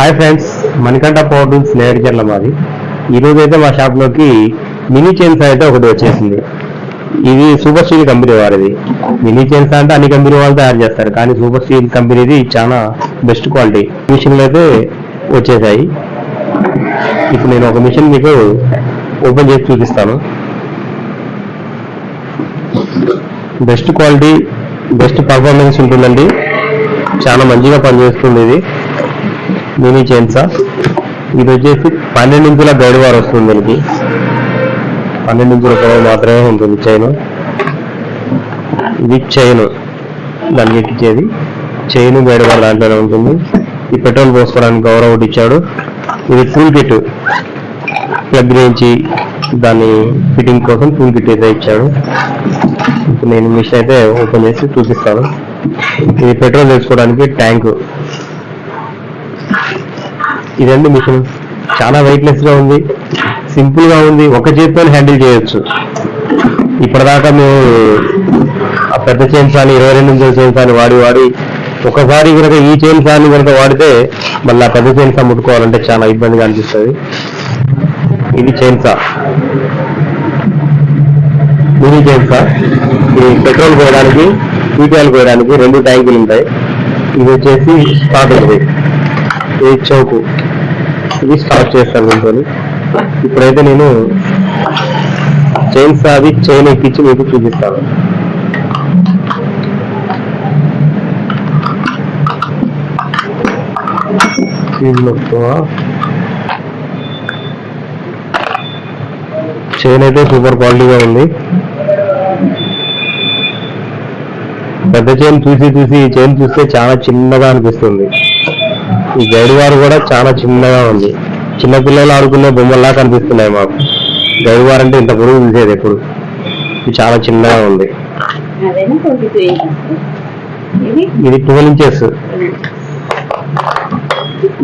Hi friends Manikanta power tools Nereducharla మాది. ఈరోజు అయితే మా షాప్లోకి మినీ చైన్స్ అయితే ఒకటి వచ్చేసింది. ఇది సూపర్ స్టీల్ కంపెనీ వారిది. మినీ చైన్స్ అంటే అన్ని కంపెనీ వాళ్ళు తయారు చేస్తారు కానీ సూపర్ స్టీల్ కంపెనీది చాలా బెస్ట్ క్వాలిటీ. మిషన్లు అయితే వచ్చేసాయి. ఇప్పుడు నేను ఒక మిషన్ మీకు ఓపెన్ చేసి చూపిస్తాను. బెస్ట్ క్వాలిటీ బెస్ట్ పర్ఫార్మెన్స్ ఉంటుందండి. చాలా మంచిగా పనిచేస్తుంది ఇది. మినీ చైన్సా ఇది వచ్చేసి పన్నెండు ఇంచుల గైడ్ వార్ వస్తుంది దీనికి. పన్నెండు ఇంచుల పొడవు మాత్రమే ఉంటుంది చైన్. ఇది చైన్. దానికి ఎక్కించేది చైన్ గైడ్ వార్ దాంట్లోనే ఉంటుంది. ఈ పెట్రోల్ పోసుకోవడానికి గౌరవ్ ఒకటి ఇచ్చాడు. ఇది టూల్ కిట్ ప్లగ్ నుంచి దాని ఫిట్టింగ్ కోసం టూల్ కిట్ అయితే ఇచ్చాడు. నేను మిషన్ అయితే ఓపెన్ చేసి చూపిస్తాను. ఇది పెట్రోల్ వేసుకోవడానికి ట్యాంక్ ఇదండి మిషన్. చాలా వెయిట్లెస్గా ఉంది. సింపుల్గా ఉంది. ఒక చేతితో హ్యాండిల్ చేయొచ్చు. ఇప్పటిదాకా మేము ఆ పెద్ద చైన్స్ అని ఇరవై రెండు వందల చైన్స్ అని వాడి వాడి ఒకసారి కనుక ఈ చైన్స్ అని కనుక వాడితే మళ్ళీ ఆ పెద్ద చైన్స్ ముట్టుకోవాలంటే చాలా ఇబ్బందిగా అనిపిస్తుంది. ఇది చైన్సా మినీ చైన్సా ఇది పెట్రోల్ పోయడానికి పీటీఎల్ పోయడానికి రెండు ట్యాంకులు ఉంటాయి. ఇది వచ్చేసి స్టార్ట్ ఉంది ఇది చౌకు. ఇది స్టార్ట్ చేస్తాను దీంతో ఇప్పుడైతే నేను చైన్ సాది చైన్ ఎక్కించి మీకు చూపిస్తాను. చైన్ అయితే సూపర్ క్వాలిటీగా ఉంది. పెద్ద చైన్ చూసి చూసి చైన్ చూస్తే చాలా చిన్నగా అనిపిస్తుంది. ఈ గైడ్ వారు కూడా చాలా చిన్నగా ఉంది. చిన్న పిల్లలు ఆడుకునే బొమ్మల్లా కనిపిస్తున్నాయి మాకు. గైడ్ వార్ అంటే ఇంత పొడుగు చూసేది ఎప్పుడు? ఇది చాలా చిన్నగా ఉంది. ఇది ఇది ట్వెల్వ్ ఇంచెస్.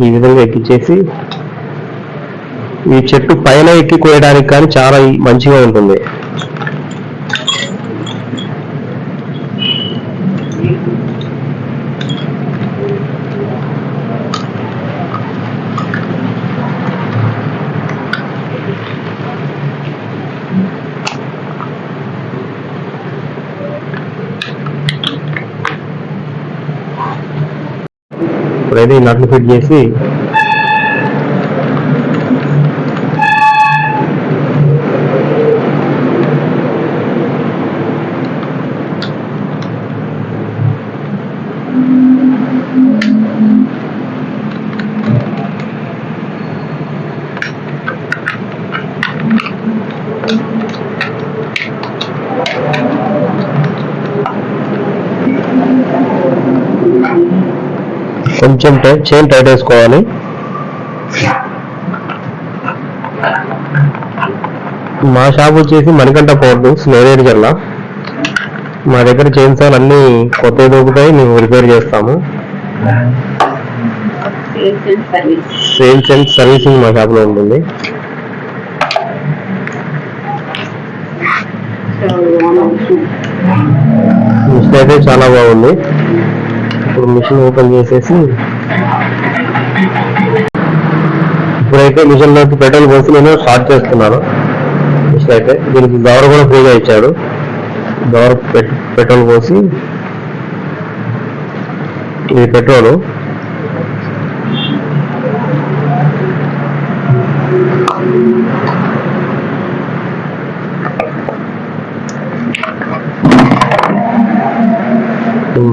ఈ విధంగా ఎక్కించేసి ఈ చెట్టు పైన ఎక్కి కోయడానికి కానీ చాలా మంచిగా ఉంటుంది. ఇప్పుడైతే ఈ నట్లు ఫిట్ చేసి కొంచెం టై- చైన్ టైట్ వేసుకోవాలి. మా షాప్ వచ్చేసి మణికంఠ పౌర్డు స్నేరేడు జిల్లా మా దగ్గర చైన్ సార్ అన్ని కొత్త దొరుకుతాయి మేము రిపేర్ చేస్తాము. సేల్స్ అండ్ సర్వీసింగ్ మా షాప్లో ఉంటుంది. మిషన్ మిషన్ అయితే చాలా బాగుంది. ఇప్పుడు మిషన్ ఓపెన్ చేసేసి ఇప్పుడైతే మిషన్లోకి పెట్రోల్ పోసి నేను స్టార్ట్ చేస్తున్నాను. మిషన్ అయితే దీనికి గవర్ కూడా ఫ్రీగా ఇచ్చాడు. గవర్ పెట్- పెట్రోల్ పోసి ఇది పెట్రోల్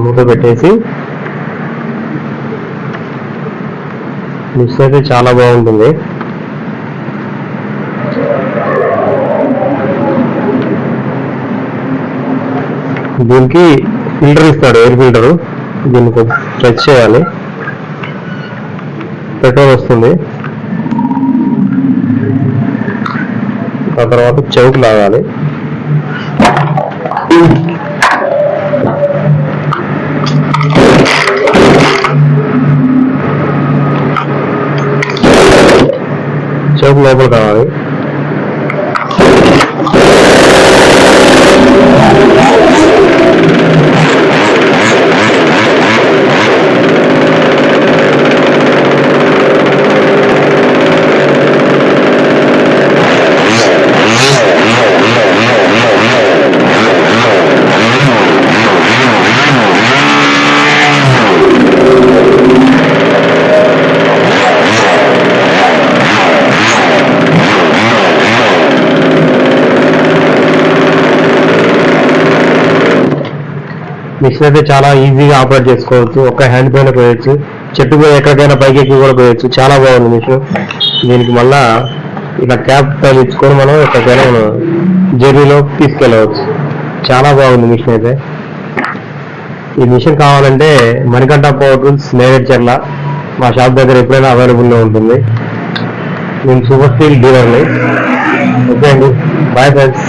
మూత పెట్టేసి మిక్స్ అయితే చాలా బాగుంటుంది. దీనికి ఫిల్టర్ ఇస్తాడు ఎయిర్ ఫిల్టర్. దీనికి టచ్ చేయాలి. పెట్రోల్ వస్తుంది. ఆ తర్వాత చౌక్ లాగాలి. చౌక్ మిషన్ అయితే చాలా ఈజీగా ఆపరేట్ చేసుకోవచ్చు. ఒక్క హ్యాండ్ పైన పోయొచ్చు. చెట్టు మీద ఎక్కడికైనా పైకి ఎక్కి కూడా పోయొచ్చు. చాలా బాగుంది మిషన్. దీనికి మళ్ళా ఇలా క్యాప్ తగిలించుకొని మనం ఎక్కడికైనా మనం జర్నీలో తీసుకెళ్ళవచ్చు. చాలా బాగుంది మిషన్ అయితే. ఈ మిషన్ కావాలంటే మణికంఠ పవర్ టూల్స్ నేరేడ్చర్ల మా షాప్ దగ్గర ఎప్పుడైనా అవైలబుల్లో ఉంటుంది. నేను సూపర్ స్టీల్ డీలర్ని ఓకే అండి. Bye friends